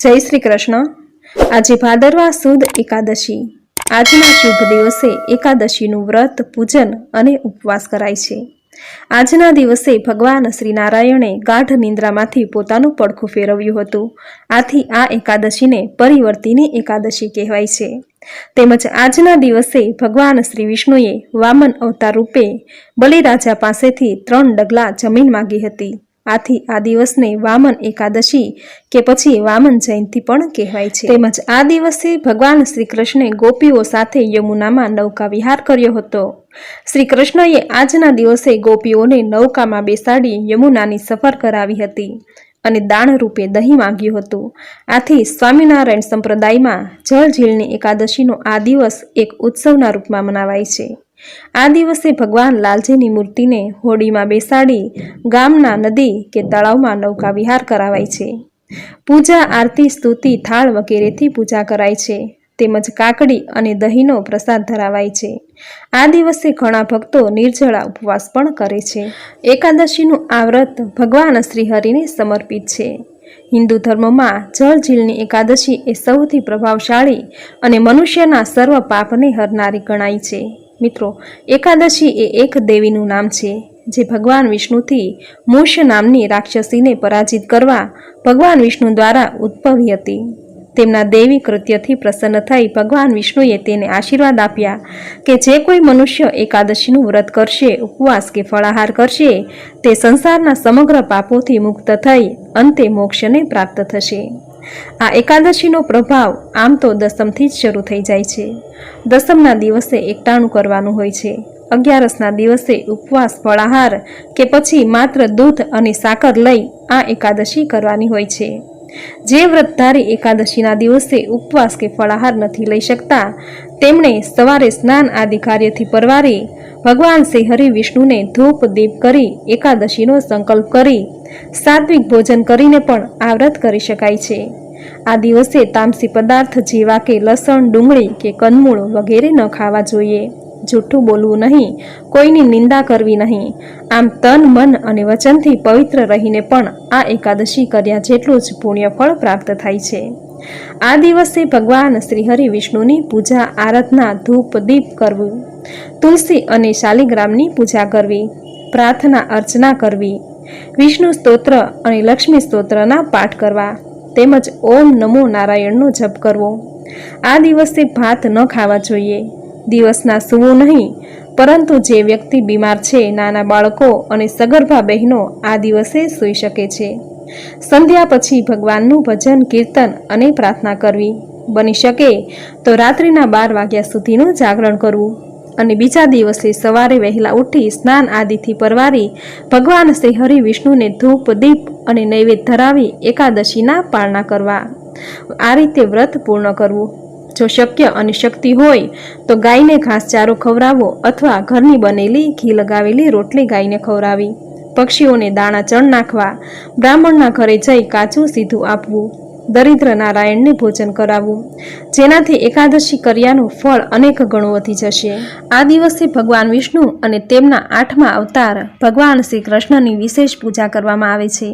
જય શ્રી કૃષ્ણ. આજે ભાદરવા સુદ એકાદશી. આજના શુભ દિવસે એકાદશીનું વ્રત, પૂજન અને ઉપવાસ કરાય છે. આજના દિવસે ભગવાન શ્રી નારાયણે ગાઢ નિંદ્રામાંથી પોતાનું પડખું ફેરવ્યું હતું. આથી આ એકાદશીને પરિવર્તિની એકાદશી કહેવાય છે. તેમજ આજના દિવસે ભગવાન શ્રી વિષ્ણુએ વામન અવતાર રૂપે બલિરાજા પાસેથી ત્રણ ડગલા જમીન માંગી હતી. આથી આ દિવસને વામન એકાદશી કે પછી વામન જયંતિ પણ કહેવાય છે. તેમજ આ દિવસે ભગવાન શ્રી કૃષ્ણે ગોપીઓ સાથે યમુનામાં નૌકા વિહાર કર્યો હતો. શ્રી કૃષ્ણએ આજના દિવસે ગોપીઓને નૌકામાં બેસાડી યમુનાની સફર કરાવી હતી અને દાણ રૂપે દહીં માંગ્યું હતું. આથી સ્વામિનારાયણ સંપ્રદાયમાં જળ ઝીલની એકાદશીનો આ દિવસ એક ઉત્સવના રૂપમાં મનાવાય છે. આ દિવસે ભગવાન લાલજીની મૂર્તિને હોડીમાં બેસાડી ગામના નદી કે તળાવમાં નૌકા વિહાર કરાવાય છે. પૂજા, આરતી, સ્તુતિ, થાળ વગેરેથી પૂજા કરાય છે. તેમજ કાકડી અને દહીંનો પ્રસાદ ધરાવાય છે. આ દિવસે ઘણા ભક્તો નિર્જળા ઉપવાસ પણ કરે છે. એકાદશીનું આ વ્રત ભગવાન શ્રીહરિને સમર્પિત છે. હિન્દુ ધર્મમાં જળ ઝીલની એકાદશી એ સૌથી પ્રભાવશાળી અને મનુષ્યના સર્વ પાપને હરનારી ગણાય છે. મિત્રો, એકાદશી એ એક દેવીનું નામ છે, જે ભગવાન વિષ્ણુથી મૂષ નામની રાક્ષસીને પરાજિત કરવા ભગવાન વિષ્ણુ દ્વારા ઉદ્ભવી હતી. તેમના દૈવી કૃત્યથી પ્રસન્ન થઈ ભગવાન વિષ્ણુએ તેને આશીર્વાદ આપ્યા કે જે કોઈ મનુષ્ય એકાદશીનું વ્રત કરશે, ઉપવાસ કે ફળાહાર કરશે, તે સંસારના સમગ્ર પાપોથી મુક્ત થઈ અંતે મોક્ષને પ્રાપ્ત થશે. આ એકાદશીનો પ્રભાવ આમ તો દસમથી જ શરૂ થઈ જાય છે. દસમના દિવસે એકટાણું કરવાનું હોય છે. અગિયારસના દિવસે ઉપવાસ, ફળાહાર કે પછી માત્ર દૂધ અને સાકર લઈ આ એકાદશી કરવાની હોય છે. જે વ્રતધારી એકાદશીના દિવસે ઉપવાસ કે ફળાહાર નથી લઈ શકતા, તેમણે સવારે સ્નાન આદિ કાર્યથી પરવારી ભગવાન શ્રી હરિ વિષ્ણુને ધૂપ, દીપ કરી એકાદશીનો સંકલ્પ કરી, સાત્વિક ભોજન કરીને પણ આ વ્રત કરી શકાય છે. આ દિવસે તામસી પદાર્થ જેવા કે લસણ, ડુંગળી કે કંદમૂળ વગેરે ન ખાવા જોઈએ. જૂઠું બોલવું નહીં, કોઈની નિંદા કરવી નહીં. આમ તન, મન અને વચનથી પવિત્ર રહીને પણ આ એકાદશી કર્યા જેટલું જ પુણ્યફળ પ્રાપ્ત થાય છે. આ દિવસે ભગવાન શ્રીહરિ વિષ્ણુની પૂજા, આરાધના, ધૂપ, દીપ કરવું, તુલસી અને શાલિગ્રામની પૂજા કરવી, પ્રાર્થના અર્ચના કરવી, વિષ્ણુ સ્તોત્ર અને લક્ષ્મી સ્તોત્રના પાઠ કરવા તેમજ ઓમ નમો નારાયણનો જપ કરવો. આ દિવસે ભાત ન ખાવા જોઈએ. દિવસના સૂવું નહીં, પરંતુ જે વ્યક્તિ બીમાર છે, નાના બાળકો અને સગર્ભા બહેનો આ દિવસે સૂઈ શકે છે. સંધ્યા પછી ભગવાનનું ભજન, કીર્તન અને પ્રાર્થના કરવી. બની શકે તો રાત્રિના બાર વાગ્યા સુધીનું જાગરણ કરવું. અને બીજા દિવસે સવારે વહેલા ઉઠી સ્નાન આદિથી પરવારી ભગવાન શ્રી હરિ વિષ્ણુને ધૂપ, દીપ અને નૈવેદ્ય ધરાવી એકાદશીના પાળના કરવા. આ રીતે વ્રત પૂર્ણ કરવું. જો શક્ય અને શક્તિ હોય, તો ગાયને ઘાસચારો ખવડાવવો અથવા ઘરની બનેલી ઘી લગાવેલી રોટલી ગાયને ખવડાવી. પક્ષીઓને દાણા ચણ નાખવા, બ્રાહ્મણના ઘરે જઈ કાચું સીધું આપવું. દરિદ્ર નારાયણને ભોજન કરાવવું જેનાથી એકાદશી કર્યાનું ફળ અનેક ગણું વધી જશે. આ દિવસે ભગવાન વિષ્ણુ અને તેમના આઠમા અવતાર ભગવાન શ્રી કૃષ્ણની વિશેષ પૂજા કરવામાં આવે છે.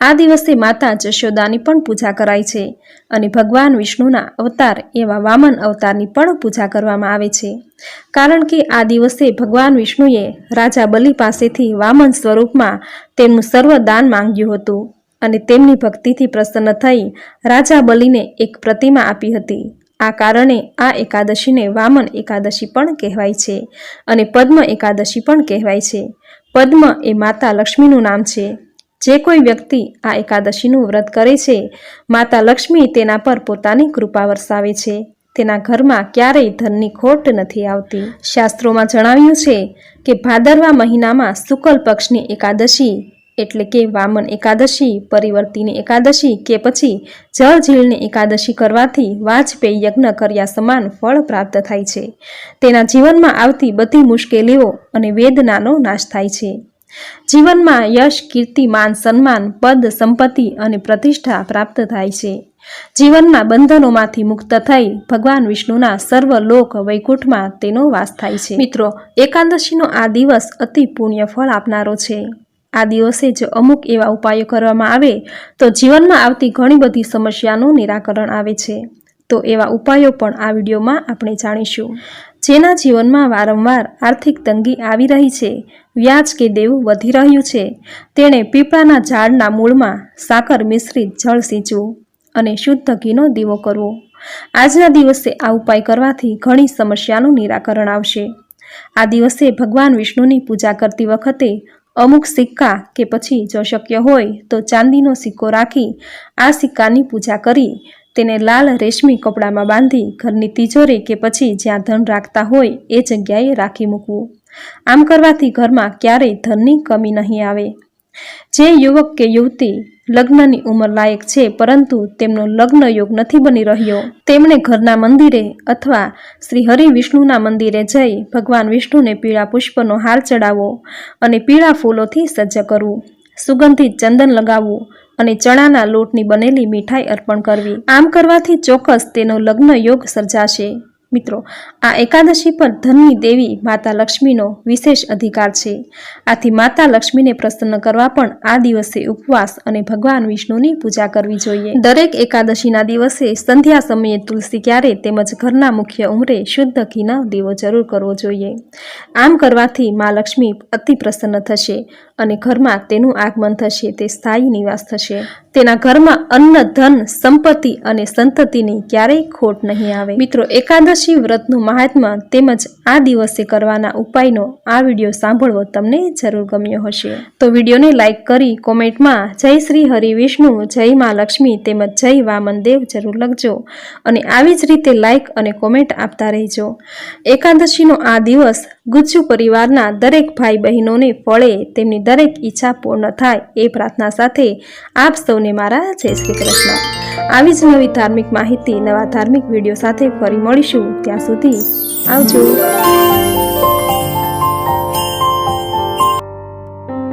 આ દિવસે માતા જશોદાની પણ પૂજા કરાય છે અને ભગવાન વિષ્ણુના અવતાર એવા વામન અવતારની પણ પૂજા કરવામાં આવે છે. કારણ કે આ દિવસે ભગવાન વિષ્ણુએ રાજા બલિ પાસેથી વામન સ્વરૂપમાં તેમનું સર્વ દાન માંગ્યું હતું. અને તેમની ભક્તિથી પ્રસન્ન થઈ રાજા બલિને એક પ્રતિમા આપી હતી. આ કારણે આ એકાદશીને વામન એકાદશી પણ કહેવાય છે અને પદ્મ એકાદશી પણ કહેવાય છે. પદ્મ એ માતા લક્ષ્મીનું નામ છે. જે કોઈ વ્યક્તિ આ એકાદશીનું વ્રત કરે છે, માતા લક્ષ્મી તેના પર પોતાની કૃપા વરસાવે છે. તેના ઘરમાં ક્યારેય ધનની ખોટ નથી આવતી. શાસ્ત્રોમાં જણાવ્યું છે કે ભાદરવા મહિનામાં શુકલ પક્ષની એકાદશી એટલે કે વામન એકાદશી, પરિવર્તિની એકાદશી કે પછી જળ ઝીલની એકાદશી કરવાથી વાજપેયી યજ્ઞ કર્યા સમાન ફળ પ્રાપ્ત થાય છે. તેના જીવનમાં આવતી બધી મુશ્કેલીઓ અને વેદનાનો નાશ થાય છે. જીવનમાં યશ, કીર્તિ, માન, સન્માન, પદ, સંપત્તિ અને પ્રતિષ્ઠા પ્રાપ્ત થાય છે. જીવનના બંધનોમાંથી મુક્ત થઈ ભગવાન વિષ્ણુના સર્વ લોક વૈકુંઠમાં તેનો વાસ થાય છે. મિત્રો, એકાદશીનો આ દિવસ અતિ પુણ્ય ફળ આપનારો છે. આ દિવસે જો અમુક એવા ઉપાયો કરવામાં આવે તો જીવનમાં આવતી ઘણી બધી સમસ્યાનું નિરાકરણ આવે છે. તો એવા ઉપાયો પણ આ વિડીયોમાં આપણે જાણીશું. જેના જીવનમાં વારંવાર આર્થિક તંગી આવી રહી છે, વ્યાજ કે દેવું વધી રહ્યું છે, તેણે પીપળાના ઝાડના મૂળમાં સાકર મિશ્રિત જળ સિંચવું અને શુદ્ધ ઘીનો દીવો કરવો. આજના દિવસે આ ઉપાય કરવાથી ઘણી સમસ્યાનું નિરાકરણ આવશે. આ દિવસે ભગવાન વિષ્ણુની પૂજા કરતી વખતે અમુક સિક્કા કે પછી જો શક્ય હોય તો ચાંદીનો સિક્કો રાખી આ સિક્કાની પૂજા કરી, તેને લાલ રેશમી કપડામાં બાંધી ઘરની તિજોરી કે પછી જ્યાં ધન રાખતા હોય એ જગ્યાએ રાખી મૂકવું. આમ કરવાથી ઘરમાં ક્યારેય ધનની કમી નહીં આવે. જે યુવક કે યુવતી લગ્નની ઉંમર લાયક છે, પરંતુ તેમનો લગ્ન યોગ નથી બની રહ્યો. તેમણે ઘરના મંદિરે અથવા શ્રી હરિ વિષ્ણુના મંદિરે જઈ ભગવાન વિષ્ણુને પીળા પુષ્પનો હાર ચડાવો અને પીળા ફૂલોથી સજ્જ કરવું, સુગંધિત ચંદન લગાવવું અને ચણાના લોટની બનેલી મીઠાઈ અર્પણ કરવી. આમ કરવાથી ચોક્કસ તેનો લગ્ન યોગ સર્જાશે. મિત્રો, આ એકાદશી પર ધનની દેવી માતા લક્ષ્મીનો વિશેષ અધિકાર છે. આથી માતા લક્ષ્મીને પ્રસન્ન કરવા પણ આ દિવસે ઉપવાસ અને ભગવાન વિષ્ણુની પૂજા કરવી જોઈએ. દરેક એકાદશીના દિવસે સંધ્યા સમયે તુલસી ક્યારે તેમજ ઘરના મુખ્ય ઉંમરે શુદ્ધ ઘીનો દીવો જરૂર કરવો જોઈએ. આમ કરવાથી મા લક્ષ્મી અતિ પ્રસન્ન થશે. અને ઘરમાં તેનું આગમન થશે, તે સ્થાયી નિવાસ થશે. તેના ઘરમાં અન્ન, ધન, સંપત્તિ અને સંતતિની ક્યારેય ખોટ નહીં આવે. મિત્રો, એકાદશી વ્રતનું મહાત્મા તેમજ આ દિવસે કરવાના ઉપાયનો આ વીડિયો સાંભળવો તમને જરૂર ગમ્યો હશે. તો વિડીયોને લાઇક કરી કોમેન્ટમાં જય શ્રી હરિ વિષ્ણુ, જય મા લક્ષ્મી તેમજ જય વામન દેવ જરૂર લખજો અને આવી જ રીતે લાઇક અને કોમેન્ટ આપતા રહેજો. એકાદશીનો આ દિવસ ગુજ્જુ પરિવારના દરેક ભાઈ બહેનોને ફળે, તેમની દરેક ઈચ્છા પૂર્ણ થાય એ પ્રાર્થના સાથે આપ સૌને મારા જય શ્રી કૃષ્ણ. આવી જ નવી ધાર્મિક માહિતી, નવા ધાર્મિક વીડિયો સાથે ફરી મળીશું. ત્યાં સુધી આવજો.